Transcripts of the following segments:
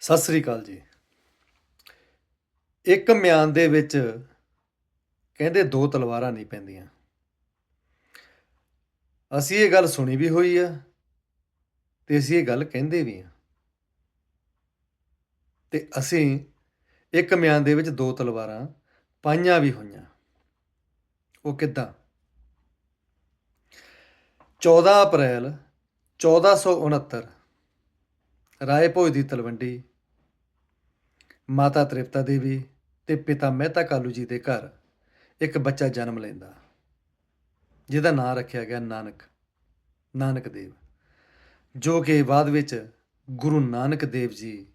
ਸਤਿ ਸ੍ਰੀ ਅਕਾਲ ਜੀ। ਇੱਕ ਮਿਆਨ ਦੇ ਵਿੱਚ ਕਹਿੰਦੇ ਦੋ ਤਲਵਾਰਾਂ ਨਹੀਂ ਪੈਂਦੀਆਂ। ਅਸੀਂ ਇਹ ਗੱਲ ਸੁਣੀ ਵੀ ਹੋਈ ਆ ਤੇ ਅਸੀਂ ਇਹ ਗੱਲ ਕਹਿੰਦੇ ਵੀ ਆ। ਤੇ ਅਸੀਂ ਇੱਕ ਮਿਆਨ ਦੇ ਵਿੱਚ ਦੋ ਤਲਵਾਰਾਂ ਪਾਈਆਂ ਵੀ ਹੋਈਆਂ। ਉਹ ਕਿੱਦਾਂ? 14 ਅਪ੍ਰੈਲ 1469 ਰਾਏ ਭੋਜ ਦੀ ਤਲਵੰਡੀ, ਮਾਤਾ ਤ੍ਰਿਪਤਾ ਦੇਵੀ ਤੇ ਪਿਤਾ ਮਹਿਤਾ ਕਾਲੂ ਜੀ ਦੇ ਘਰ ਇੱਕ ਬੱਚਾ ਜਨਮ ਲੈਂਦਾ। ਜਿਹਦਾ ਨਾਂ ਰੱਖਿਆ ਗਿਆ ਨਾਨਕ ਨਾਨਕ ਦੇਵ, ਜੋ ਕਿ ਬਾਅਦ ਵਿੱਚ ਗੁਰੂ ਨਾਨਕ ਦੇਵ ਜੀ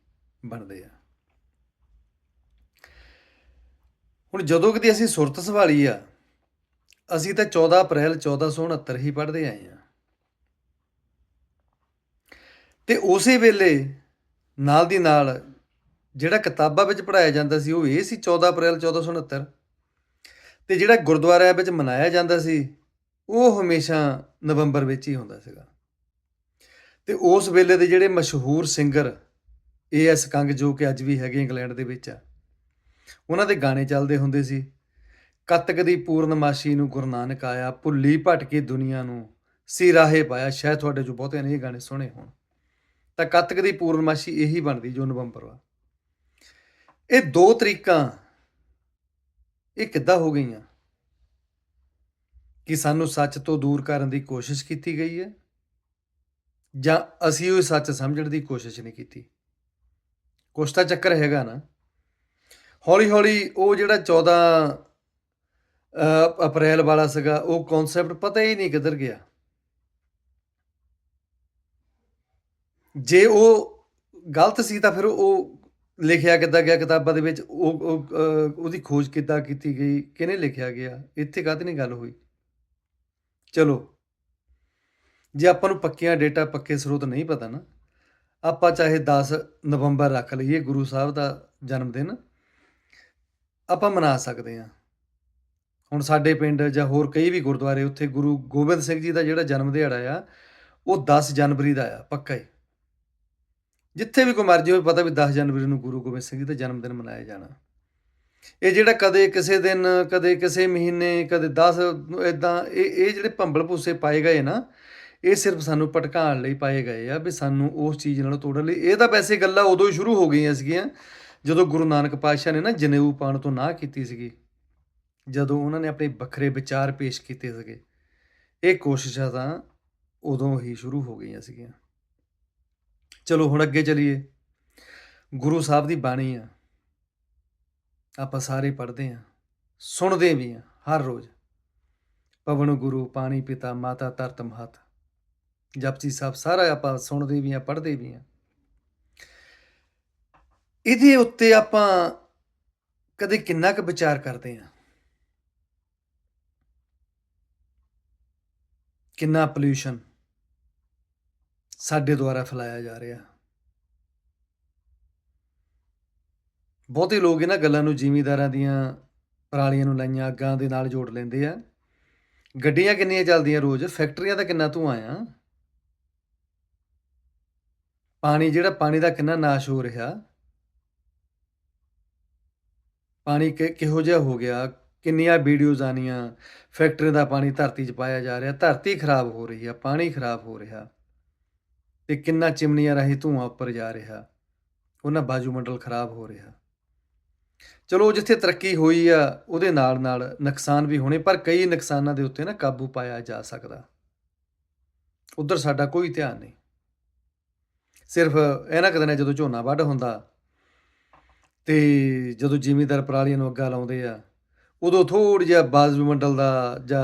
ਬਣਦੇ ਆ। ਹੁਣ ਜਦੋਂ ਕਦੀ ਅਸੀਂ ਸੁਰਤ ਸੰਭਾਲੀ ਆ, ਅਸੀਂ ਤਾਂ 14 ਅਪ੍ਰੈਲ 1469 ਹੀ ਪੜ੍ਹਦੇ ਆਏ ਆ। ਤੇ ਉਸੇ ਵੇਲੇ ਨਾਲ ਦੀ ਨਾਲ ਜਿਹੜਾ ਕਿਤਾਬਾਂ ਵਿੱਚ ਪੜਾਇਆ ਜਾਂਦਾ ਸੀ, ਉਹ ਇਹ ਸੀ 14 ਅਪ੍ਰੈਲ 1469 ਤੇ ਜਿਹੜਾ ਗੁਰਦੁਆਰਿਆਂ ਵਿੱਚ ਮਨਾਇਆ ਜਾਂਦਾ ਸੀ, ਉਹ ਹਮੇਸ਼ਾ ਨਵੰਬਰ ਵਿੱਚ ਹੀ ਹੁੰਦਾ ਸੀਗਾ। ਤੇ ਉਸ ਵੇਲੇ ਦੇ ਜਿਹੜੇ ਮਸ਼ਹੂਰ ਸਿੰਗਰ, ਏ ਏਐਸ ਕੰਗ ਜੋ ਕਿ ਅੱਜ ਵੀ ਹੈਗੇ ਇੰਗਲੈਂਡ ਦੇ ਵਿੱਚ ਆ, ਉਹਨਾਂ ਦੇ ਗਾਣੇ ਚੱਲਦੇ ਹੁੰਦੇ ਸੀ। ਕੱਤਕ ਦੀ ਪੂਰਨਮਾਸ਼ੀ ਨੂੰ ਗੁਰੂ ਨਾਨਕ ਆਇਆ, ਭੁੱਲੀ ਭਟਕੀ ਦੁਨੀਆ ਨੂੰ ਸੀਰਾਹੇ ਪਾਇਆ। ਸ਼ਾਇਦ ਤੁਹਾਡੇ ਜੋ ਬਹੁਤਿਆਂ ਨੇ ਇਹ ਗਾਣੇ ਸੁਣੇ ਹੋਣ। ਤਾਂ ਕੱਤਕ ਦੀ ਪੂਰਨਮਾਸ਼ੀ ਇਹੀ ਬਣਦੀ ਜੋ ਨਵੰਬਰ ਵਾ ਇਹ ਦੋ ਤਰੀਕਾਂ, ਇਹ ਕਿੱਦਾਂ ਹੋ ਗਈਆਂ? ਕਿ ਸਾਨੂੰ ਸੱਚ ਤੋਂ ਦੂਰ ਕਰਨ ਦੀ ਕੋਸ਼ਿਸ਼ ਕੀਤੀ ਗਈ ਹੈ? ਜਾਂ ਅਸੀਂ ਉਹ ਸੱਚ ਸਮਝਣ ਦੀ ਕੋਸ਼ਿਸ਼ ਨਹੀਂ ਕੀਤੀ? ਕੁਛ ਤਾਂ ਚੱਕਰ ਹੈਗਾ ਨਾ। ਹੌਲੀ ਹੌਲੀ ਉਹ ਜਿਹੜਾ 14 ਅਪ੍ਰੈਲ ਵਾਲਾ ਸੀਗਾ, ਉਹ ਕਨਸੈਪਟ ਪਤਾ ਹੀ ਨਹੀਂ ਕਿੱਧਰ ਗਿਆ। ਜੇ ਉਹ ਗਲਤ ਸੀ ਤਾਂ ਫਿਰ ਉਹ ਲਿਖਿਆ ਕਿੱਦਾਂ ਗਿਆ ਕਿਤਾਬਾਂ ਦੇ ਵਿੱਚ? ਉਹ ਉਹਦੀ ਖੋਜ ਕਿੱਦਾਂ ਕੀਤੀ ਗਈ? ਕਿਹਨੇ ਲਿਖਿਆ ਗਿਆ? ਇੱਥੇ ਕਾਹਤੇ ਨਹੀਂ ਗੱਲ ਹੋਈ? ਚਲੋ। ਜੇ ਆਪਾਂ ਨੂੰ ਪੱਕੀਆਂ ਡੇਟਾ ਪੱਕੇ ਸਰੋਤ ਨਹੀਂ ਪਤਾ ਨਾ, ਆਪਾਂ ਚਾਹੇ 10 ਨਵੰਬਰ ਰੱਖ ਲਈਏ ਗੁਰੂ ਸਾਹਿਬ ਦਾ ਜਨਮ ਦਿਨ ਆਪਾਂ ਮਨਾ ਸਕਦੇ ਹਾਂ। ਹੁਣ ਸਾਡੇ ਪਿੰਡ ਜਾਂ ਹੋਰ ਕਈ ਵੀ ਗੁਰਦੁਆਰੇ, ਉੱਥੇ ਗੁਰੂ ਗੋਬਿੰਦ ਸਿੰਘ ਜੀ ਦਾ ਜਿਹੜਾ ਜਨਮ ਦਿਹਾੜਾ ਆ, ਉਹ 10 ਜਨਵਰੀ ਦਾ ਆ, ਪੱਕਾ ਹੀ। ਜਿੱਥੇ ਵੀ ਕੋਈ ਮਰਜ਼ੀ ਹੋਵੇ, ਪਤਾ ਵੀ 10 ਜਨਵਰੀ ਨੂੰ ਗੁਰੂ ਗੋਬਿੰਦ ਸਿੰਘ ਜੀ ਦਾ ਜਨਮ ਦਿਨ ਮਨਾਇਆ ਜਾਣਾ। ਇਹ ਜਿਹੜਾ ਕਦੇ ਕਿਸੇ ਦਿਨ, ਕਦੇ ਕਿਸੇ ਮਹੀਨੇ, ਕਦੇ 10 ਇਦਾਂ ਇਹ ਇਹ ਜਿਹੜੇ ਭੰਬਲ ਭੂਸੇ ਪਾਏ ਗਏ ਨਾ, ਇਹ ਸਿਰਫ ਸਾਨੂੰ ਭਟਕਾਉਣ ਲਈ ਪਾਏ ਗਏ ਆ, ਵੀ ਸਾਨੂੰ ਉਸ ਚੀਜ਼ ਨਾਲੋਂ ਤੋੜਨ ਲਈ। ਇਹ ਤਾਂ ਵੈਸੇ ਗੱਲਾਂ ਉਦੋਂ ਹੀ ਸ਼ੁਰੂ ਹੋ ਗਈਆਂ ਸੀਗੀਆਂ, ਜਦੋਂ ਗੁਰੂ ਨਾਨਕ ਪਾਤਸ਼ਾਹ ਨੇ ਨਾ ਜਨੇਊ ਪਾਉਣ ਤੋਂ ਨਾ ਕੀਤੀ ਸੀਗੀ। ਜਦੋਂ ਉਹਨਾਂ ਨੇ ਆਪਣੇ ਵੱਖਰੇ ਵਿਚਾਰ ਪੇਸ਼ ਕੀਤੇ ਸੀਗੇ। ਇਹ ਕੋਸ਼ਿਸ਼ਾਂ ਤਾਂ ਉਦੋਂ ਹੀ ਸ਼ੁਰੂ ਹੋ ਗਈਆਂ ਸੀਗੀਆਂ। ਚਲੋ ਹੁਣ ਅੱਗੇ ਚਲੀਏ। ਗੁਰੂ ਸਾਹਿਬ ਦੀ ਬਾਣੀ ਆ। ਆਪਾਂ ਸਾਰੇ ਪੜ੍ਹਦੇ ਆ, ਸੁਣਦੇ ਵੀ ਆ ਹਰ ਰੋਜ਼। ਪਵਨ ਗੁਰੂ, ਪਾਣੀ ਪਿਤਾ, ਮਾਤਾ ਧਰਤ ਮਹਤ। ਜਪਜੀ ਸਾਹਿਬ ਸਾਰਾ ਆਪਾਂ ਸੁਣਦੇ ਵੀ ਆ, ਪੜ੍ਹਦੇ ਵੀ ਆ। ਇਹਦੇ ਉੱਤੇ ਆਪਾਂ ਕਦੇ ਕਿੰਨਾ ਕੁ ਵਿਚਾਰ ਕਰਦੇ ਆ? ਕਿੰਨਾ ਪੋਲਿਊਸ਼ਨ ਸਾਡੇ ਦੁਆਰਾ ਫੈਲਾਇਆ ਜਾ ਰਿਹਾ। ਬਹੁਤੇ ਲੋਕ ਇਹਨਾਂ ਗੱਲਾਂ ਨੂੰ ਜ਼ਿਮੀਦਾਰਾਂ ਦੀਆਂ ਪਰਾਲੀਆਂ ਨੂੰ ਲਾਈਆਂ, ਅੱਗਾਂ ਦੇ ਨਾਲ ਜੋੜ ਲੈਂਦੇ ਆ। ਗੱਡੀਆਂ ਕਿੰਨੀਆਂ ਚੱਲਦੀਆਂ ਰੋਜ਼? ਫੈਕਟਰੀਆਂ ਦਾ ਕਿੰਨਾ ਧੂਆਂ ਆ? ਪਾਣੀ ਜਿਹੜਾ, ਪਾਣੀ ਦਾ ਕਿੰਨਾ ਨਾਸ਼ ਹੋ ਰਿਹਾ? ਪਾਣੀ ਕਿ- ਕਿਹੋ ਜਿਹਾ ਹੋ ਗਿਆ? ਕਿੰਨੀਆਂ ਵੀਡੀਓਜ਼ ਆਨੀਆਂ ਫੈਕਟਰੀ ਦਾ ਪਾਣੀ ਧਰਤੀ 'ਚ ਪਾਇਆ ਜਾ ਰਿਹਾ। ਧਰਤੀ ਖਰਾਬ ਹੋ ਰਹੀ ਆ, ਪਾਣੀ ਖਰਾਬ ਹੋ ਰਿਹਾ। ਤੇ ਕਿੰਨਾ ਚਿਮਨੀਆਂ ਰਾਹੀਂ ਧੂਆਂ ਉੱਪਰ ਜਾ ਰਿਹਾ, ਉਹਨਾਂ ਬਾਜੂ ਮੰਡਲ ਖਰਾਬ ਹੋ ਰਿਹਾ। ਚਲੋ, ਜਿੱਥੇ ਤਰੱਕੀ ਹੋਈ ਆ, ਉਹਦੇ ਨਾਲ ਨਾਲ ਨੁਕਸਾਨ ਵੀ ਹੋਣੇ, ਪਰ ਕਈ ਨੁਕਸਾਨਾਂ ਦੇ ਉੱਤੇ ਨਾ ਕਾਬੂ ਪਾਇਆ ਜਾ ਸਕਦਾ। ਉਧਰ ਸਾਡਾ ਕੋਈ ਧਿਆਨ ਨਹੀਂ। ਸਿਰਫ ਇਹਨਾਂ ਕਦੇ ਜਦੋਂ ਝੋਨਾ ਵੱਢ ਹੁੰਦਾ ਤੇ ਜਦੋਂ ਜ਼ਿਮੀਦਾਰ ਪਰਾਲੀਆਂ ਨੂੰ ਅੱਗਾ ਲਾਉਂਦੇ ਆ, ਉਦੋਂ ਥੋੜ੍ਹਾ ਜਿਹਾ ਬਾਜੂ ਮੰਡਲ ਦਾ ਜਾਂ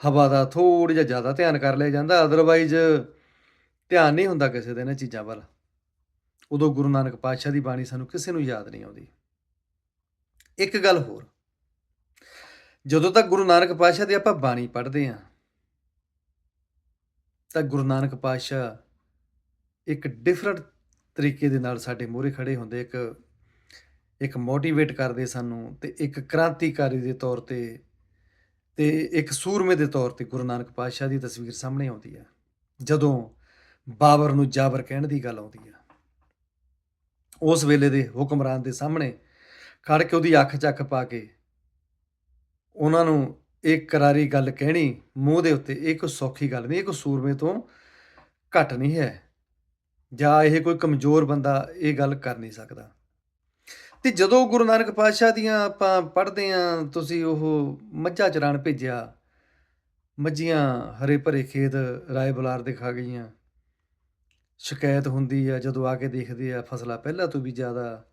ਹਵਾ ਦਾ ਥੋੜ੍ਹਾ ਜਿਹਾ ਜ਼ਿਆਦਾ ਧਿਆਨ ਕਰ ਲਿਆ ਜਾਂਦਾ ਅਦਰਵਾਈਜ਼ ਧਿਆਨ ਨਹੀਂ ਹੁੰਦਾ ਕਿਸੇ ਦੇ ਇਹਨਾਂ ਚੀਜ਼ਾਂ ਵੱਲ। ਉਦੋਂ ਗੁਰੂ ਨਾਨਕ ਪਾਤਸ਼ਾਹ ਦੀ ਬਾਣੀ ਸਾਨੂੰ ਕਿਸੇ ਨੂੰ ਯਾਦ ਨਹੀਂ ਆਉਂਦੀ। ਇੱਕ ਗੱਲ ਹੋਰ। ਜਦੋਂ ਤੱਕ ਗੁਰੂ ਨਾਨਕ ਪਾਤਸ਼ਾਹ ਦੀ ਆਪਾਂ ਬਾਣੀ ਪੜ੍ਹਦੇ ਹਾਂ, ਤਾਂ ਗੁਰੂ ਨਾਨਕ ਪਾਤਸ਼ਾਹ ਇੱਕ ਡਿਫਰੈਂਟ ਤਰੀਕੇ ਦੇ ਨਾਲ ਸਾਡੇ ਮੂਹਰੇ ਖੜੇ ਹੁੰਦੇ, ਇੱਕ ਇੱਕ ਮੋਟੀਵੇਟ ਕਰਦੇ ਸਾਨੂੰ ਤੇ ਇੱਕ ਕ੍ਰਾਂਤੀਕਾਰੀ ਦੇ ਤੌਰ ਤੇ ਤੇ ਇੱਕ ਸੂਰਮੇ ਦੇ ਤੌਰ ਤੇ ਗੁਰੂ ਨਾਨਕ ਪਾਤਸ਼ਾਹ ਦੀ ਤਸਵੀਰ ਸਾਹਮਣੇ ਆਉਂਦੀ ਹੈ ਜਦੋਂ ਬਾਬਰ ਨੂੰ ਜਾਬਰ ਕਹਿਣ ਦੀ ਗੱਲ ਆਉਂਦੀ ਆ। ਉਸ ਵੇਲੇ ਦੇ ਹੁਕਮਰਾਨ ਦੇ ਸਾਹਮਣੇ ਖੜ ਕੇ ਉਹਦੀ ਅੱਖ ਚੱਕ ਪਾ ਕੇ ਉਹਨਾਂ ਨੂੰ ਇੱਕ ਕਰਾਰੀ ਗੱਲ ਕਹਿਣੀ, ਮੂੰਹ ਦੇ ਉੱਤੇ ਇਹ ਕੋਈ ਸੌਖੀ ਗੱਲ ਨਹੀਂ ਇਹ ਕੋਈ ਸੂਰਮੇ ਤੋਂ ਘੱਟ ਨਹੀਂ ਹੈ। ਜਾਂ ਇਹ ਕੋਈ ਕਮਜ਼ੋਰ ਬੰਦਾ ਇਹ ਗੱਲ ਕਰ ਨਹੀਂ ਸਕਦਾ। ਤੇ ਜਦੋਂ ਗੁਰੂ ਨਾਨਕ ਪਾਤਸ਼ਾਹ ਦੀਆਂ ਆਪਾਂ ਪੜ੍ਹਦੇ ਆਂ ਤੁਸੀਂ ਉਹ ਮੱਝਾਂ ਚਰਾਣ ਭੇਜਿਆ, ਮੱਝੀਆਂ ਹਰੇ ਭਰੇ ਖੇਤ ਰਾਏ ਬੁਲਾਰ ਦਿਖਾ ਗਈਆਂ। ਸ਼ਿਕਾਇਤ ਹੁੰਦੀ ਆ, ਜਦੋਂ ਆ ਕੇ ਦੇਖਦੇ ਆ ਫਸਲਾਂ ਪਹਿਲਾਂ ਤੋਂ ਵੀ ਜ਼ਿਆਦਾ,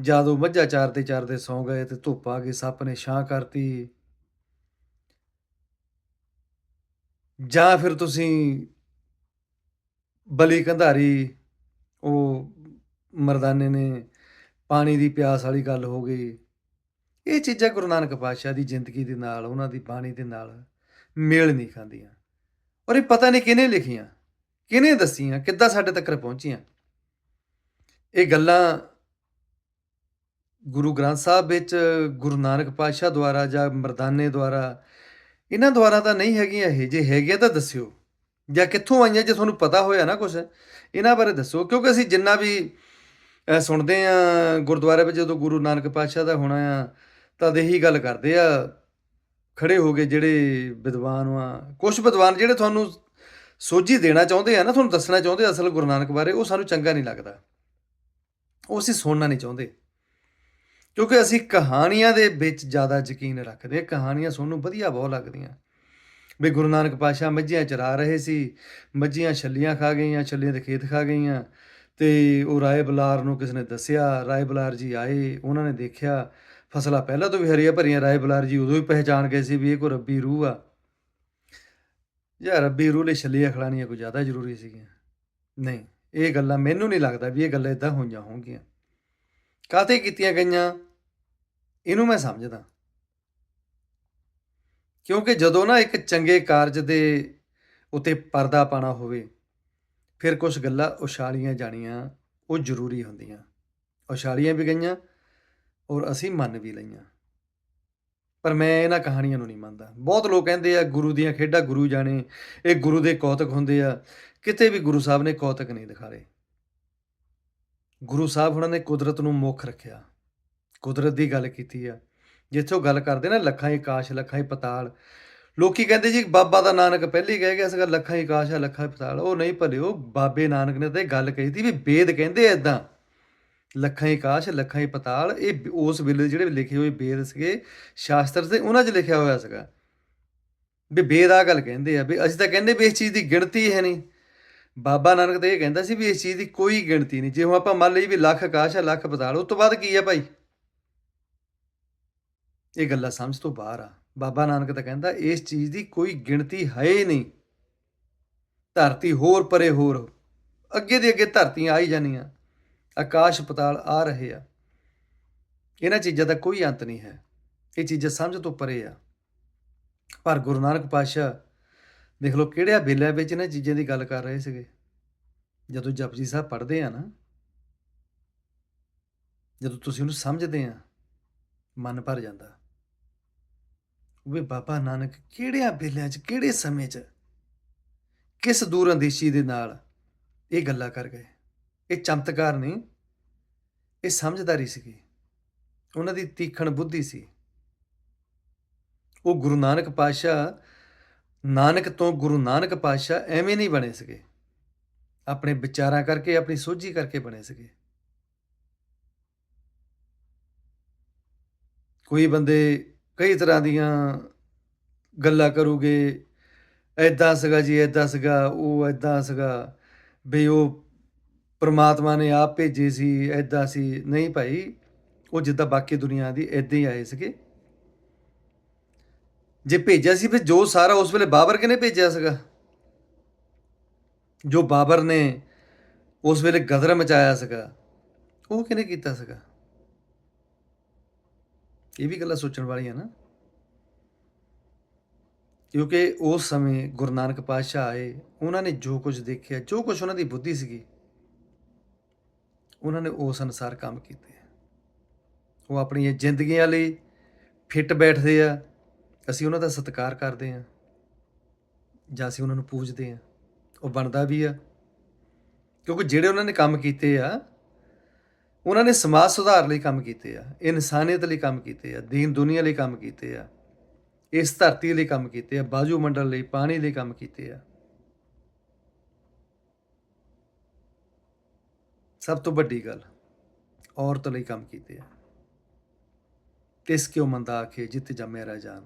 ਜਦੋਂ ਮੱਝਾਂ ਚਾਰਦੇ ਚਾਰਦੇ ਸੌਂ ਗਏ ਤੇ ਧੁੱਪ ਆ ਗਈ, ਸੱਪ ਨੇ ਛਾਂ ਕਰਤੀ। ਜਾਂ ਫਿਰ ਤੁਸੀਂ ਬਲੀ ਕੰਧਾਰੀ, ਉਹ ਮਰਦਾਨੇ ਨੇ ਪਾਣੀ ਦੀ ਪਿਆਸ ਵਾਲੀ ਗੱਲ ਹੋ ਗਈ। ਇਹ ਚੀਜ਼ਾਂ ਗੁਰੂ ਨਾਨਕ ਪਾਤਸ਼ਾਹ ਦੀ ਜ਼ਿੰਦਗੀ ਦੇ ਨਾਲ, ਉਹਨਾਂ ਦੀ ਬਾਣੀ ਦੇ ਨਾਲ ਮੇਲ ਨਹੀਂ ਖਾਂਦੀਆਂ। ਔਰ ਇਹ ਪਤਾ ਨਹੀਂ ਕਿਹਨੇ ਲਿਖੀਆਂ। ਕਿਹਨੇ ਦੱਸੀਆਂ, ਕਿੱਦਾਂ ਸਾਡੇ ਤੱਕ ਪਹੁੰਚੀਆਂ? ਇਹ ਗੱਲਾਂ ਗੁਰੂ ਗ੍ਰੰਥ ਸਾਹਿਬ ਵਿੱਚ, ਗੁਰੂ ਨਾਨਕ ਪਾਤਸ਼ਾਹ ਦੁਆਰਾ ਜਾਂ ਮਰਦਾਨੇ ਦੁਆਰਾ, ਇਹਨਾਂ ਦੁਆਰਾ ਤਾਂ ਨਹੀਂ ਹੈਗੀਆਂ ਇਹ, ਜੇ ਹੈਗੀਆਂ ਤਾਂ ਦੱਸਿਓ। ਜਾਂ ਕਿੱਥੋਂ ਆਈਆਂ, ਜੇ ਤੁਹਾਨੂੰ ਪਤਾ ਹੋਇਆ ਨਾ ਕੁਝ ਇਹਨਾਂ ਬਾਰੇ ਦੱਸੋ। ਕਿਉਂਕਿ ਅਸੀਂ ਜਿੰਨਾ ਵੀ ਸੁਣਦੇ ਆ ਗੁਰਦੁਆਰੇ ਵਿੱਚ ਜਦੋਂ ਗੁਰੂ ਨਾਨਕ ਪਾਤਸ਼ਾਹ ਦਾ ਹੋਣਾ ਆ, ਤਾਂ ਇਹੀ ਗੱਲ ਕਰਦੇ ਆ, ਖੜੇ ਹੋ ਗਏ ਜਿਹੜੇ ਵਿਦਵਾਨ ਆ ਕੁਝ ਵਿਦਵਾਨ ਜਿਹੜੇ ਤੁਹਾਨੂੰ ਸੋਝੀ ਦੇਣਾ ਚਾਹੁੰਦੇ ਆ ਨਾ, ਤੁਹਾਨੂੰ ਦੱਸਣਾ ਚਾਹੁੰਦੇ ਅਸਲ ਗੁਰੂ ਨਾਨਕ ਬਾਰੇ, ਉਹ ਸਾਨੂੰ ਚੰਗਾ ਨਹੀਂ ਲੱਗਦਾ। ਉਹ ਅਸੀਂ ਸੁਣਨਾ ਨਹੀਂ ਚਾਹੁੰਦੇ। ਕਿਉਂਕਿ ਅਸੀਂ ਕਹਾਣੀਆਂ ਦੇ ਵਿੱਚ ਜ਼ਿਆਦਾ ਯਕੀਨ ਰੱਖਦੇ ਹਾਂ, ਕਹਾਣੀਆਂ ਸੁਣਨ ਨੂੰ ਵਧੀਆ ਬਹੁਤ ਲੱਗਦੀਆਂ। ਵੀ ਗੁਰੂ ਨਾਨਕ ਪਾਤਸ਼ਾਹ ਮੱਝੀਆਂ ਚਰਾ ਰਹੇ ਸੀ, ਮੱਝੀਆਂ ਛੱਲੀਆਂ ਖਾ ਗਈਆਂ, ਛੱਲੀਆਂ ਦੇ ਖੇਤ ਖਾ ਗਈਆਂ, ਤੇ ਉਹ ਰਾਏ ਬਲਾਰ ਨੂੰ ਕਿਸ ਨੇ ਦੱਸਿਆ, ਰਾਏ ਬਲਾਰ ਜੀ ਆਏ, ਉਹਨਾਂ ਨੇ ਦੇਖਿਆ, ਫਸਲਾਂ ਪਹਿਲਾਂ ਤੋਂ ਵੀ ਹਰੀਆਂ ਭਰੀਆਂ, ਰਾਏ ਬਲਾਰ ਜੀ ਉਦੋਂ ਹੀ ਪਹਿਚਾਣ ਗਏ ਸੀ ਵੀ ਇਹ ਕੋਈ ਰੱਬੀ ਰੂਹ ਆ। ਜਾਂ ਰੱਬੀ ਰੂਹ ਲਈ ਛੱਲੀਆਂ ਖਿਲਾਣੀਆਂ ਕੋਈ ਜ਼ਿਆਦਾ ਜ਼ਰੂਰੀ ਸੀਗੀਆਂ। ਨਹੀਂ, ਇਹ ਗੱਲਾਂ ਮੈਨੂੰ ਨਹੀਂ ਲੱਗਦਾ ਵੀ ਇਹ ਗੱਲਾਂ ਇਦਾਂ ਹੋਈਆਂ ਹੋਣਗੀਆਂ। ਕਾਤੇ ਕੀਤੀਆਂ ਗਈਆਂ? ਇਹਨੂੰ ਮੈਂ ਸਮਝਦਾ। ਕਿਉਂਕਿ ਜਦੋਂ ਨਾ ਇੱਕ ਚੰਗੇ ਕਾਰਜ ਦੇ ਉਤੇ ਪਰਦਾ ਪਾਣਾ ਹੋਵੇ, ਫਿਰ ਕੁਝ ਗੱਲਾਂ ਉਛਾਲੀਆਂ ਜਾਣੀਆਂ ਉਹ ਜ਼ਰੂਰੀ ਹੁੰਦੀਆਂ। ਉਛਾਲੀਆਂ ਵੀ ਗਈਆਂ ਔਰ ਅਸੀਂ ਮੰਨ ਵੀ ਲਈਆਂ। ਪਰ ਮੈਂ ਇਹਨਾਂ ਕਹਾਣੀਆਂ ਨੂੰ ਨਹੀਂ ਮੰਨਦਾ। ਬਹੁਤ ਲੋਕ ਕਹਿੰਦੇ ਆ, ਗੁਰੂ ਦੀਆਂ ਖੇਡਾਂ ਗੁਰੂ ਜਾਣੇ, ਇਹ ਗੁਰੂ ਦੇ ਕੌਤਕ ਹੁੰਦੇ ਆ। ਕਿਤੇ ਵੀ ਗੁਰੂ ਸਾਹਿਬ ਨੇ ਕੌਤਕ ਨਹੀਂ ਦਿਖਾਰੇ। ਗੁਰੂ ਸਾਹਿਬ ਉਹਨਾਂ ਨੇ ਕੁਦਰਤ ਨੂੰ ਮੁੱਖ ਰੱਖਿਆ। ਕੁਦਰਤ ਦੀ ਗੱਲ ਕੀਤੀ ਆ। ਜਿੱਥੇ ਉਹ ਗੱਲ ਕਰਦੇ ਨਾ, ਲੱਖਾਂ ਹੀ ਕਾਸ਼, ਲੱਖਾਂ ਹੀ ਪਤਾਲ। ਲੋਕੀ ਕਹਿੰਦੇ ਜੀ, ਬਾਬਾ ਦਾ ਨਾਨਕ ਪਹਿਲੀ ਕਹਿ ਗਿਆ ਸੀਗਾ, ਲੱਖਾਂ ਹੀ ਕਾਸ਼ ਆ, ਲੱਖਾਂ ਹੀ ਪਤਾਲ। ਉਹ ਨਹੀਂ ਭਲੇ ਉਹ ਬਾਬੇ ਨਾਨਕ ਨੇ ਤਾਂ ਇਹ ਗੱਲ ਕਹੀ ਸੀ ਵੀ ਵੇਦ ਕਹਿੰਦੇ ਐ ਇਦਾਂ ਲੱਖਾਂ ਹੀ ਕਾਸ਼, ਲੱਖਾਂ ਹੀ ਪਤਾਲ, ਇਹ ਉਸ ਵੇਲੇ ਜਿਹੜੇ ਲਿਖੇ ਹੋਏ ਵੇਦ ਸੀਗੇ, ਸ਼ਾਸਤਰ ਤੇ ਉਹਨਾਂ 'ਚ ਲਿਖਿਆ ਹੋਇਆ ਸੀਗਾ। ਵੀ ਵੇਦ ਆ ਗੱਲ ਕਹਿੰਦੇ ਆ ਵੀ ਅਸੀਂ ਤਾਂ ਕਹਿੰਦੇ ਵੀ ਇਸ ਚੀਜ਼ ਦੀ ਗਿਣਤੀ ਹੈ ਨਹੀਂ। ਬਾਬਾ ਨਾਨਕ ਤੇ ਇਹ ਕਹਿੰਦਾ ਸੀ ਵੀ ਇਸ ਚੀਜ਼ ਦੀ ਕੋਈ ਗਿਣਤੀ ਨਹੀਂ। ਜੇ ਹੁਣ ਆਪਾਂ ਮੰਨ ਲਈ ਵੀ ਲੱਖ ਆਕਾਸ਼ ਆ, ਲੱਖ ਪਤਾਲ, ਉਸ ਤੋਂ ਬਾਅਦ ਕੀ ਆ ਭਾਈ? ਇਹ ਗੱਲਾਂ ਸਮਝ ਤੋਂ ਬਾਹਰ ਆ। ਬਾਬਾ ਨਾਨਕ ਤਾਂ ਕਹਿੰਦਾ ਇਸ ਚੀਜ਼ ਦੀ ਕੋਈ ਗਿਣਤੀ ਹੈ ਹੀ ਨਹੀਂ। ਧਰਤੀ ਹੋਰ ਪਰੇ ਹੋਰ, ਅੱਗੇ ਦੇ ਅੱਗੇ ਧਰਤੀਆਂ ਆਈ ਜਾਣੀਆਂ। ਆਕਾਸ਼ ਪਤਾਲ ਆ ਰਹੇ ਆ। ਇਹਨਾਂ ਚੀਜ਼ਾਂ ਦਾ ਕੋਈ ਅੰਤ ਨਹੀਂ ਹੈ। ਇਹ ਚੀਜ਼ਾਂ ਸਮਝ ਤੋਂ ਪਰੇ ਆ। ਪਰ ਗੁਰੂ ਨਾਨਕ ਪਾਤਸ਼ਾਹ, ਦੇਖ ਲਓ ਕਿਹੜਿਆ ਵੇਲੇ ਵਿੱਚ ਇਹਨਾਂ ਚੀਜ਼ਾਂ ਦੀ ਗੱਲ ਕਰ ਰਹੇ ਸੀਗੇ। ਜਦੋਂ ਜਪਜੀ ਸਾਹਿਬ ਪੜ੍ਹਦੇ ਆ ਨਾ, ਜਦੋਂ ਤੁਸੀਂ ਉਹਨੂੰ ਸਮਝਦੇ ਆ, ਮਨ ਭਰ ਜਾਂਦਾ। ਵੀ ਬਾਬਾ ਨਾਨਕ, ਕਿਹੜਿਆਂ ਵੇਲਿਆਂ 'ਚ, ਕਿਹੜੇ ਸਮੇਂ 'ਚ, ਕਿਸ ਦੂਰ ਅੰਦੇਸ਼ੀ ਦੇ ਨਾਲ ਇਹ ਗੱਲਾਂ ਕਰ ਗਏ? ਇਹ ਚਮਤਕਾਰ ਨਹੀਂ ਇਹ ਸਮਝਦਾਰੀ ਸੀਗੀ। ਉਹਨਾਂ ਦੀ ਤੀਖਣ ਬੁੱਧੀ ਸੀ। ਉਹ ਗੁਰੂ ਨਾਨਕ ਪਾਤਸ਼ਾਹ, ਨਾਨਕ ਤੋਂ ਗੁਰੂ ਨਾਨਕ ਪਾਤਸ਼ਾਹ ਐਵੇਂ ਨਹੀਂ ਬਣੇ ਸੀਗੇ। ਆਪਣੇ ਵਿਚਾਰਾਂ ਕਰਕੇ, ਆਪਣੀ ਸੋਝੀ ਕਰਕੇ ਬਣੇ ਸੀਗੇ। ਕੋਈ ਬੰਦੇ ਕਈ ਤਰ੍ਹਾਂ ਦੀਆਂ ਗੱਲਾਂ ਕਰੂਗੇ ਐਦਾਂ ਸੀਗਾ ਜੀ ਐਦਾਂ ਸੀਗਾ, ਉਹ ਐਦਾਂ ਸੀਗਾ, ਵੀ ਉਹ ਪ੍ਰਮਾਤਮਾ ਨੇ ਆਪ ਭੇਜੇ ਸੀ ਐਦਾਂ ਸੀ। ਨਹੀਂ ਭਾਈ, ਉਹ ਜਿੱਦਾਂ ਬਾਕੀ ਦੁਨੀਆ ਦੀ ਐਦਾਂ ਹੀ ਆਏ ਸੀਗੇ। ਜੇ ਭੇਜਿਆ ਸੀ, ਫਿਰ ਜੋ ਸਾਰਾ ਉਸ ਵੇਲੇ ਬਾਬਰ ਕਿਨੇ ਭੇਜਿਆ ਸੀਗਾ? ਜੋ ਬਾਬਰ ਨੇ ਉਸ ਵੇਲੇ ਗਦਰ ਮਚਾਇਆ ਸੀਗਾ, ਉਹ ਕਿਨੇ ਕੀਤਾ ਸੀਗਾ? ਇਹ ਵੀ ਗੱਲਾਂ ਸੋਚਣ ਵਾਲੀਆਂ ਨਾ। ਕਿਉਂਕਿ ਉਸ ਸਮੇਂ ਗੁਰੂ ਨਾਨਕ ਪਾਤਸ਼ਾਹ ਆਏ, ਉਹਨਾਂ ਨੇ ਜੋ ਕੁਝ ਦੇਖਿਆ, ਜੋ ਕੁਝ ਉਹਨਾਂ ਦੀ ਬੁੱਧੀ ਸੀਗੀ ਉਹਨਾਂ ਨੇ ਉਸ ਅਨੁਸਾਰ ਕੰਮ ਕੀਤੇ ਉਹ ਆਪਣੀਆਂ ਜ਼ਿੰਦਗੀਆਂ ਲਈ ਫਿੱਟ ਬੈਠਦੇ ਆ। ਅਸੀਂ ਉਹਨਾਂ ਦਾ ਸਤਿਕਾਰ ਕਰਦੇ ਆ। ਜਾਂ ਅਸੀਂ ਉਹਨਾਂ ਨੂੰ ਪੂਜਦੇ ਆ। ਉਹ ਬਣਦਾ ਵੀ ਆ। ਕਿਉਂਕਿ ਜਿਹੜੇ ਉਹਨਾਂ ਨੇ ਕੰਮ ਕੀਤੇ ਆ, ਉਹਨਾਂ ਨੇ ਸਮਾਜ ਸੁਧਾਰ ਲਈ ਕੰਮ ਕੀਤੇ ਆ, ਇਨਸਾਨੀਅਤ ਲਈ ਕੰਮ ਕੀਤੇ ਆ, ਦੀਨ ਦੁਨੀਆ ਲਈ ਕੰਮ ਕੀਤੇ ਆ, ਇਸ ਧਰਤੀ ਲਈ ਕੰਮ ਕੀਤੇ ਆ, ਬਾਜੂ ਮੰਡਲ ਲਈ, ਪਾਣੀ ਲਈ ਕੰਮ ਕੀਤੇ ਆ। ਸਭ ਤੋਂ ਵੱਡੀ ਗੱਲ ਔਰਤ ਲਈ ਕੰਮ ਕੀਤੇ ਆ। ਤਿਸ ਕਿਉ ਮੰਦਾ ਆਖੇ, ਜਿੱਤ ਜੰਮੇ ਰਹਿ ਜਾਨ।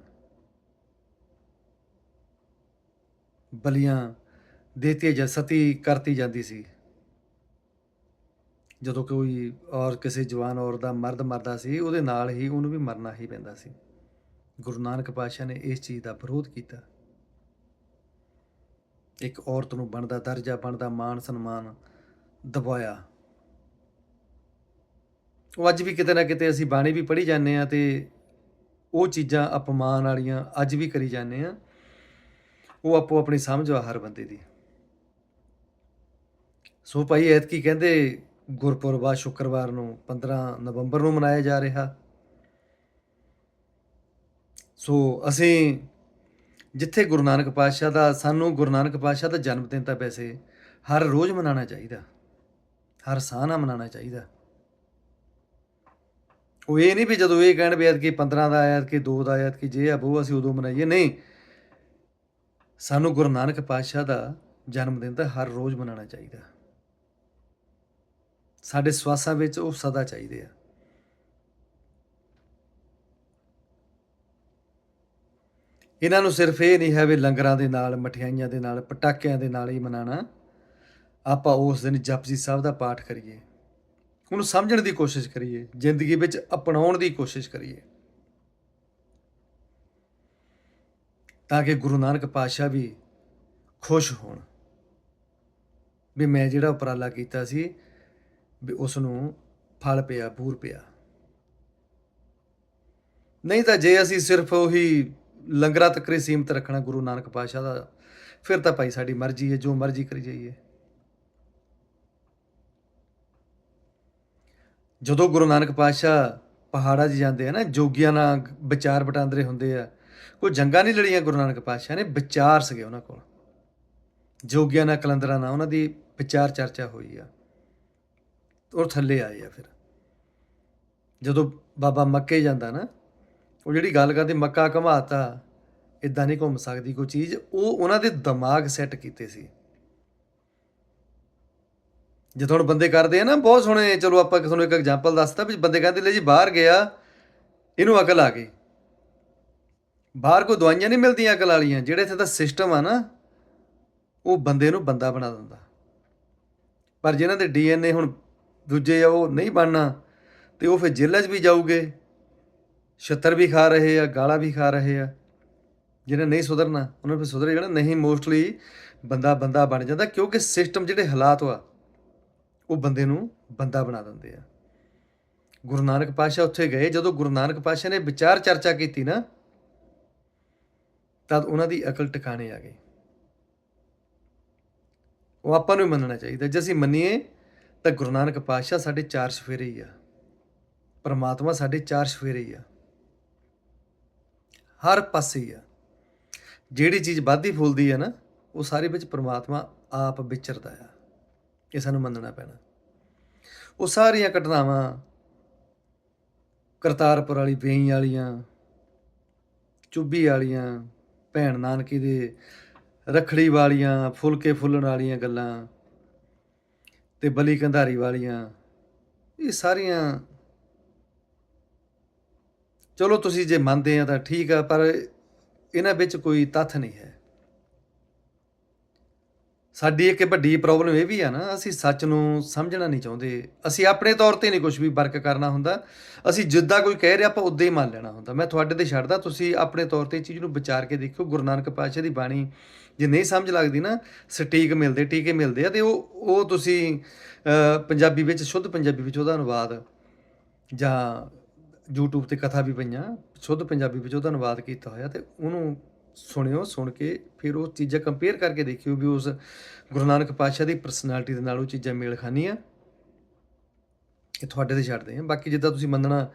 ਬਲੀਆਂ ਦੇਤੀ ਜਾਂ ਸਤੀ ਕਰਤੀ ਜਾਂਦੀ ਸੀ। ਜਦੋਂ ਕੋਈ ਔਰ ਕਿਸੇ ਜਵਾਨ ਔਰਤ ਦਾ ਮਰਦ ਮਰਦਾ ਸੀ, ਉਹਦੇ ਨਾਲ ਹੀ ਉਹਨੂੰ ਵੀ ਮਰਨਾ ਹੀ ਪੈਂਦਾ ਸੀ। ਗੁਰੂ ਨਾਨਕ ਪਾਤਸ਼ਾਹ ਨੇ ਇਸ ਚੀਜ਼ ਦਾ ਵਿਰੋਧ ਕੀਤਾ। ਇੱਕ ਔਰਤ ਨੂੰ ਬਣਦਾ ਦਰਜਾ, ਬਣਦਾ ਮਾਣ, ਸਨਮਾਨ ਦਬਾਇਆ ਉਹ ਅੱਜ ਵੀ ਕਿਤੇ ਨਾ ਕਿਤੇ ਅਸੀਂ ਬਾਣੀ ਵੀ ਪੜ੍ਹੀ ਜਾਂਦੇ ਆ ਤੇ ਉਹ ਚੀਜ਼ਾਂ ਅਪਮਾਨ ਵਾਲੀਆਂ ਅੱਜ ਵੀ ਕਰੀ ਜਾਂਦੇ ਆ ਉਹ ਆਪੋ ਆਪਣੀ ਸਮਝ ਆ ਹਰ ਬੰਦੇ ਦੀ। ਸੋ ਭਾਈ ਐਤਕੀ ਕਹਿੰਦੇ ਗੁਰਪੁਰਬ ਆ ਸ਼ੁੱਕਰਵਾਰ ਨੂੰ 15 ਨਵੰਬਰ ਨੂੰ ਮਨਾਇਆ ਜਾ ਰਿਹਾ। ਸੋ ਅਸੀਂ ਜਿੱਥੇ ਗੁਰੂ ਨਾਨਕ ਪਾਤਸ਼ਾਹ ਦਾ ਸਾਨੂੰ ਗੁਰੂ ਨਾਨਕ ਪਾਤਸ਼ਾਹ ਦਾ ਜਨਮ ਦਿਨ ਤਾਂ ਵੈਸੇ ਹਰ ਰੋਜ਼ ਮਨਾਉਣਾ ਚਾਹੀਦਾ। ਹਰ ਸਾਹ ਨਾਲ ਮਨਾਉਣਾ ਚਾਹੀਦਾ। ਉਹ ਇਹ ਨਹੀਂ ਵੀ ਜਦੋਂ ਇਹ ਕਹਿਣ ਵੀ ਐਤਕੀ 15 ਦਾ ਆਇਆ ਕਿ 2 ਦਾ ਆਇਆ ਕਿ ਜੇ ਆ ਉਹ ਅਸੀਂ ਉਦੋਂ ਮਨਾਈਏ। ਨਹੀਂ। ਸਾਨੂੰ ਗੁਰੂ ਨਾਨਕ ਪਾਤਸ਼ਾਹ ਦਾ ਜਨਮ ਦਿਨ ਤਾਂ ਹਰ ਰੋਜ਼ ਮਨਾਉਣਾ ਚਾਹੀਦਾ। ਸਾਡੇ ਸਵਾਸਾਂ ਵਿੱਚ ਉਹ ਸਦਾ ਚਾਹੀਦੇ ਆ। ਇਹਨਾਂ ਨੂੰ ਸਿਰਫ ਇਹ ਨਹੀਂ ਹੈ ਵੀ ਲੰਗਰਾਂ ਦੇ ਨਾਲ, ਮਠਿਆਈਆਂ ਦੇ ਨਾਲ, ਪਟਾਕਿਆਂ ਦੇ ਨਾਲ ਹੀ ਮਨਾਣਾ ਆਪਾਂ ਉਸ ਦਿਨ ਜਪਜੀ ਸਾਹਿਬ ਦਾ ਪਾਠ ਕਰੀਏ। ਉਹਨੂੰ ਸਮਝਣ ਦੀ ਕੋਸ਼ਿਸ਼ ਕਰੀਏ, ਜ਼ਿੰਦਗੀ ਵਿੱਚ ਅਪਣਾਉਣ ਦੀ ਕੋਸ਼ਿਸ਼ ਕਰੀਏ। ਤਾਂ ਕਿ ਗੁਰੂ ਨਾਨਕ ਪਾਤਸ਼ਾਹ ਵੀ ਖੁਸ਼ ਹੋਣ। ਵੀ ਮੈਂ ਜਿਹੜਾ ਉਪਰਾਲਾ ਕੀਤਾ ਸੀ, ਵੀ ਉਸ ਨੂੰ ਫਲ ਪਿਆ ਪੂਰ ਪਿਆ। ਨਹੀਂ ਤਾਂ ਜੇ ਅਸੀਂ ਸਿਰਫ ਉਹੀ ਲੰਗਰਾਂ ਤੱਕ ਹੀ ਸੀਮਤ ਰੱਖਣਾ ਗੁਰੂ ਨਾਨਕ ਪਾਤਸ਼ਾਹ ਦਾ, ਫਿਰ ਤਾਂ ਭਾਈ ਸਾਡੀ ਮਰਜ਼ੀ ਹੈ, ਜੋ ਮਰਜ਼ੀ ਕਰੀ ਜਾਈਏ। ਜਦੋਂ ਗੁਰੂ ਨਾਨਕ ਪਾਤਸ਼ਾਹ ਪਹਾੜਾਂ 'ਚ ਜਾਂਦੇ ਆ ਨਾ, ਜੋਗੀਆਂ ਨਾਲ ਵਿਚਾਰ ਵਟਾਂਦਰੇ ਹੁੰਦੇ ਆ, ਕੋਈ ਜੰਗਾਂ ਨਹੀਂ ਲੜੀਆਂ ਗੁਰੂ ਨਾਨਕ ਪਾਤਸ਼ਾਹ ਨੇ, ਵਿਚਾਰ ਸੀਗੇ ਉਹਨਾਂ ਕੋਲ। ਜੋਗੀਆਂ ਨਾਲ ਕਲੰਦਰਾਂ ਨਾਲ ਉਹਨਾਂ ਦੀ ਵਿਚਾਰ ਚਰਚਾ ਹੋਈ ਆ। ਉਹ ਥੱਲੇ ਆਏ ਆ ਫਿਰ। ਜਦੋਂ ਬਾਬਾ ਮੱਕੇ ਜਾਂਦਾ ਨਾ, ਉਹ ਜਿਹੜੀ ਗੱਲ ਕਰਦੇ, ਮੱਕਾ ਘਮਾਤਾ ਇਦਾਂ ਨਹੀਂ ਘੁੰਮ ਸਕਦੀ ਕੋਈ ਚੀਜ਼, ਉਹ ਉਹਨਾਂ ਦੇ ਦਿਮਾਗ ਸੈੱਟ ਕੀਤੇ ਸੀ। ਜਦੋਂ ਹੁਣ ਬੰਦੇ ਕਰਦੇ ਆ ਨਾ, ਬਹੁਤ ਸੋਹਣੇ, ਚਲੋ ਆਪਾਂ ਤੁਹਾਨੂੰ ਇੱਕ ਐਗਜ਼ਾਮਪਲ ਦੱਸਤਾ ਵੀ ਬੰਦੇ ਕਹਿੰਦੇ ਲੈ ਜੀ ਬਾਹਰ ਗਿਆ, ਇਹਨੂੰ ਅਕਲ ਆ ਗਈ। ਬਾਹਰ ਕੋਈ ਦਵਾਈਆਂ ਨਹੀਂ ਮਿਲਦੀਆਂ ਅਕਲ ਵਾਲੀਆਂ, ਜਿਹੜੇ ਇੱਥੇ ਦਾ ਸਿਸਟਮ ਆ ਨਾ, ਉਹ ਬੰਦੇ ਨੂੰ ਬੰਦਾ ਬਣਾ ਦਿੰਦਾ। ਪਰ ਜਿਨ੍ਹਾਂ ਦੇ ਡੀਐਨਏ ਹੁਣ ਦੂਜੇ ਆ, ਉਹ ਨਹੀਂ ਬਣਨਾ, ਤੇ ਉਹ ਫਿਰ ਜੇਲ੍ਹਾਂ 'ਚ ਵੀ ਜਾਊਗੇ, ਛੱਤਰ ਵੀ ਖਾ ਰਹੇ ਆ, ਗਾਲਾਂ ਵੀ ਖਾ ਰਹੇ ਆ, ਜਿਹਨੇ ਨਹੀਂ ਸੁਧਰਨਾ, ਉਹਨਾਂ ਫਿਰ ਸੁਧਰੇ ਜਾਣਾ ਨਹੀਂ ਮੋਸਟਲੀ ਬੰਦਾ ਬੰਦਾ ਬਣ ਜਾਂਦਾ, ਕਿਉਂਕਿ ਸਿਸਟਮ ਜਿਹੜੇ ਹਾਲਾਤ ਆ ਉਹ ਬੰਦੇ ਨੂੰ ਬੰਦਾ ਬਣਾ ਦਿੰਦੇ ਆ। ਗੁਰੂ ਨਾਨਕ ਪਾਤਸ਼ਾਹ ਉੱਥੇ ਗਏ। ਜਦੋਂ ਗੁਰੂ ਨਾਨਕ ਪਾਤਸ਼ਾਹ ਨੇ ਵਿਚਾਰ ਚਰਚਾ ਕੀਤੀ ਨਾ, ਤਦ ਉਹਨਾਂ ਦੀ ਅਕਲ ਟਿਕਾਣੇ ਆ ਗਈ। ਉਹ ਆਪਾਂ ਨੂੰ ਹੀ ਮੰਨਣਾ ਚਾਹੀਦਾ, ਜੇ ਅਸੀਂ ਮੰਨੀਏ ਤਾਂ ਗੁਰੂ ਨਾਨਕ ਪਾਤਸ਼ਾਹ ਸਾਡੇ ਚਾਰ ਸਫੇਰੇ ਹੀ ਆ। ਪਰਮਾਤਮਾ ਸਾਡੇ ਚਾਰ ਸਫੇਰੇ ਹੀ ਆ। ਹਰ ਪਾਸੇ ਹੀ ਆ। ਜਿਹੜੀ ਚੀਜ਼ ਵੱਧਦੀ ਫੁੱਲਦੀ ਹੈ ਨਾ, ਉਹ ਸਾਰੇ ਵਿੱਚ ਪਰਮਾਤਮਾ ਆਪ ਵਿਚਰਦਾ ਆ। ਇਹ ਸਾਨੂੰ ਮੰਨਣਾ ਪੈਣਾ। ਉਹ ਸਾਰੀਆਂ ਘਟਨਾਵਾਂ ਕਰਤਾਰਪੁਰ ਵਾਲੀ, ਵੇਈ ਵਾਲੀਆਂ, ਚੁੱਭੀ ਵਾਲੀਆਂ, ਭੈਣ ਨਾਨਕੀ ਦੇ ਰਖੜੀ ਵਾਲੀਆਂ, ਫੁਲਕੇ ਫੁੱਲਣ ਵਾਲੀਆਂ ਗੱਲਾਂ ਤੇ ਬਲੀ ਕੰਧਾਰੀ ਵਾਲੀਆਂ, ਇਹ ਸਾਰੀਆਂ ਚਲੋ ਤੁਸੀਂ ਜੇ ਮੰਨਦੇ ਆ ਤਾਂ ਠੀਕ ਆ, ਪਰ ਇਹਨਾਂ ਵਿੱਚ ਕੋਈ ਤੱਥ ਨਹੀਂ ਹੈ। ਸਾਡੀ ਇੱਕ ਵੱਡੀ ਪ੍ਰੋਬਲਮ ਇਹ ਵੀ ਆ ਨਾ, ਅਸੀਂ ਸੱਚ ਨੂੰ ਸਮਝਣਾ ਨਹੀਂ ਚਾਹੁੰਦੇ। ਅਸੀਂ ਆਪਣੇ ਤੌਰ ਤੇ ਨਹੀਂ ਕੁਝ ਵੀ ਵਰਕ ਕਰਨਾ ਹੁੰਦਾ। ਅਸੀਂ ਜਿੱਦਾਂ ਕੋਈ ਕਹਿ ਰਿਹਾ, ਆਪਾਂ ਉਦਾਂ ਹੀ ਮੰਨ ਲੈਣਾ ਹੁੰਦਾ। ਮੈਂ ਤੁਹਾਡੇ ਤੇ ਛੱਡਦਾ, ਤੁਸੀਂ ਆਪਣੇ ਤੌਰ ਤੇ ਚੀਜ਼ ਨੂੰ ਵਿਚਾਰ ਕੇ ਦੇਖਿਓ। ਗੁਰੂ ਨਾਨਕ ਪਾਤਸ਼ਾਹ ਦੀ ਬਾਣੀ ਜੇ ਨਹੀਂ ਸਮਝ ਲੱਗਦੀ ਨਾ, ਸਟੀਕ ਮਿਲਦੇ, ਟੀਕੇ ਮਿਲਦੇ ਆ ਤੇ ਉਹ ਉਹ ਤੁਸੀਂ ਪੰਜਾਬੀ ਵਿੱਚ, ਸ਼ੁੱਧ ਪੰਜਾਬੀ ਵਿੱਚ ਉਹਦਾ ਅਨੁਵਾਦ ਜਾਂ YouTube ਤੇ ਕਥਾ ਵੀ ਪਈਆਂ, ਸ਼ੁੱਧ ਪੰਜਾਬੀ ਵਿੱਚ ਉਹਦਾ ਅਨੁਵਾਦ ਕੀਤਾ ਹੋਇਆ ਤੇ ਉਹਨੂੰ ਸੁਣਿਓ, ਸੁਣ ਕੇ ਫਿਰ ਉਹ ਚੀਜ਼ਾਂ ਕੰਪੇਅਰ ਕਰਕੇ ਦੇਖਿਓ ਵੀ ਉਸ ਗੁਰੂ ਨਾਨਕ ਪਾਤਸ਼ਾਹ ਦੀ ਪਰਸਨੈਲਿਟੀ ਦੇ ਨਾਲ ਉਹ ਚੀਜ਼ਾਂ ਮੇਲ ਖਾਣੀਆਂ ਇਹ ਤੁਹਾਡੇ ਤੇ ਛੱਡਦੇ ਆ। ਬਾਕੀ ਜਿੱਦਾਂ ਤੁਸੀਂ ਮੰਨਣਾ,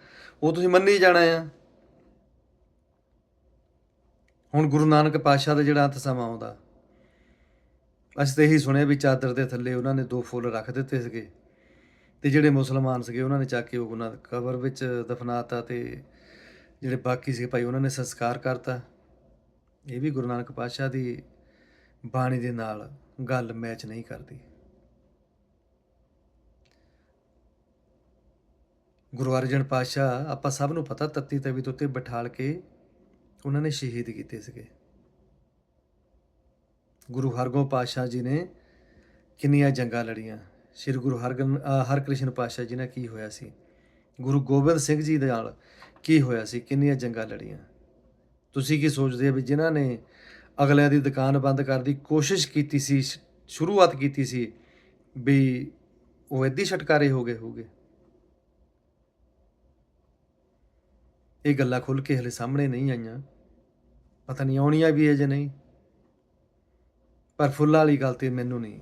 ਉਹ ਤੁਸੀਂ ਮੰਨੀ ਜਾਣਾ ਆ। ਹੁਣ ਗੁਰੂ ਨਾਨਕ ਪਾਤਸ਼ਾਹ ਦਾ ਜਿਹੜਾ ਅੰਤ ਸਮਾਂ ਆਉਂਦਾ, ਅਸੀਂ ਤੇ ਇਹੀ ਸੁਣਿਆ ਵੀ ਚਾਦਰ ਦੇ ਥੱਲੇ ਉਹਨਾਂ ਨੇ ਦੋ ਫੁੱਲ ਰੱਖ ਦਿੱਤੇ ਸੀਗੇ ਤੇ ਜਿਹੜੇ ਮੁਸਲਮਾਨ ਸੀਗੇ ਉਹਨਾਂ ਨੇ ਚੱਕ ਕੇ ਉਹਨਾਂ ਦੀ ਕਬਰ ਵਿੱਚ ਦਫਨਾਤਾ ਤੇ ਜਿਹੜੇ ਬਾਕੀ ਸੀ ਭਾਈ ਉਹਨਾਂ ਨੇ ਸੰਸਕਾਰ ਕਰਤਾ। ਇਹ ਵੀ ਗੁਰੂ ਨਾਨਕ ਪਾਤਸ਼ਾਹ ਦੀ ਬਾਣੀ ਦੇ ਨਾਲ ਗੱਲ ਮੈਚ ਨਹੀਂ ਕਰਦੀ। ਗੁਰੂ ਅਰਜਨ ਪਾਤਸ਼ਾਹ, ਆਪਾਂ ਸਭ ਨੂੰ ਪਤਾ ਤੱਤੀ ਤਵੀ ਤੋਂ ਉੱਤੇ ਬਿਠਾਲ ਕੇ ਉਹਨਾਂ ਨੇ ਸ਼ਹੀਦ ਕੀਤੇ ਸੀਗੇ। ਗੁਰੂ ਹਰਗੋਬਿੰਦ ਪਾਤਸ਼ਾਹ ਜੀ ਨੇ ਕਿੰਨੀਆਂ ਜੰਗਾਂ ਲੜੀਆਂ। ਸ੍ਰੀ ਗੁਰੂ ਹਰਗਨ ਹਰਕ੍ਰਿਸ਼ਨ ਪਾਤਸ਼ਾਹ ਜੀ ਨਾਲ ਕੀ ਹੋਇਆ ਸੀ? ਗੁਰੂ ਗੋਬਿੰਦ ਸਿੰਘ ਜੀ ਦੇ ਨਾਲ ਕੀ ਹੋਇਆ ਸੀ? ਕਿੰਨੀਆਂ ਜੰਗਾਂ ਲੜੀਆਂ? ਤੁਸੀਂ ਕੀ ਸੋਚਦੇ ਹੋ ਵੀ ਜਿਨ੍ਹਾਂ ਨੇ ਅਗਲਿਆਂ ਦੀ ਦੁਕਾਨ ਬੰਦ ਕਰਨ ਦੀ ਕੋਸ਼ਿਸ਼ ਕੀਤੀ ਸੀ ਸ਼ੁਰੂਆਤ ਕੀਤੀ ਸੀ, ਵੀ ਉਹ ਏਦੀ ਛਟਕਾਰੇ ਹੋ ਗਏ ਹੋਗੇ ਇਹ ਗੱਲਾਂ ਖੁੱਲ ਕੇ ਹਲੇ ਸਾਹਮਣੇ ਨਹੀਂ ਆਈਆਂ। ਪਤਾ ਨਹੀਂ ਆਉਣੀਆਂ ਵੀ ਹੈ ਜਾਂ ਨਹੀਂ। ਪਰ ਫੁੱਲਾਂ ਵਾਲੀ ਗੱਲ ਤੇ ਮੈਨੂੰ ਨਹੀਂ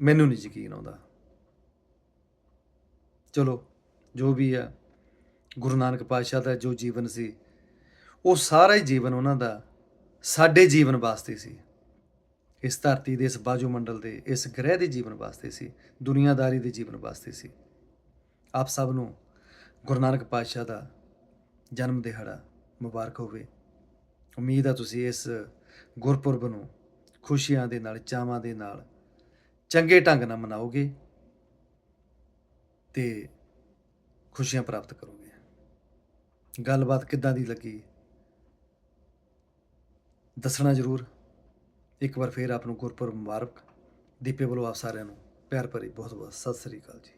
ਮੈਨੂੰ ਨਹੀਂ ਯਕੀਨ ਆਉਂਦਾ। ਚਲੋ, ਜੋ ਵੀ ਆ, ਗੁਰੂ ਨਾਨਕ ਪਾਤਸ਼ਾਹ ਦਾ ਜੋ ਜੀਵਨ ਸੀ ਉਹ ਸਾਰਾ ਹੀ ਜੀਵਨ ਉਹਨਾਂ ਦਾ ਸਾਡੇ ਜੀਵਨ ਵਾਸਤੇ ਸੀ। ਇਸ ਧਰਤੀ ਦੇ, ਇਸ ਬਾਜੂ ਮੰਡਲ ਦੇ, ਇਸ ਗ੍ਰਹਿ ਦੇ ਜੀਵਨ ਵਾਸਤੇ ਸੀ। ਦੁਨੀਆਦਾਰੀ ਦੇ ਜੀਵਨ ਵਾਸਤੇ ਸੀ। ਆਪ ਸਭ ਨੂੰ ਗੁਰੂ ਨਾਨਕ ਪਾਤਸ਼ਾਹ ਦਾ ਜਨਮ ਦਿਹਾੜਾ ਮੁਬਾਰਕ ਹੋਵੇ। ਉਮੀਦ ਆ ਤੁਸੀਂ ਇਸ ਗੁਰਪੁਰਬ ਨੂੰ ਖੁਸ਼ੀਆਂ ਦੇ ਨਾਲ, ਚਾਵਾਂ ਦੇ ਨਾਲ ਚੰਗੇ ਢੰਗ ਨਾਲ ਮਨਾਓਗੇ ਤੇ ਖੁਸ਼ੀਆਂ ਪ੍ਰਾਪਤ ਕਰੋਗੇ। ਗੱਲਬਾਤ ਕਿੱਦਾਂ ਦੀ ਲੱਗੀ? ਦੱਸਣਾ ਜ਼ਰੂਰ, ਇੱਕ ਵਾਰ ਫੇਰ ਆਪ ਨੂੰ ਗੁਰਪੁਰਬ ਮੁਬਾਰਕ। ਦੀਪੇ ਵੱਲੋਂ ਆਪ ਸਾਰਿਆਂ ਨੂੰ ਪਿਆਰ ਭਰੀ ਬਹੁਤ ਬਹੁਤ ਸਤਿ ਸ੍ਰੀ ਅਕਾਲ ਜੀ।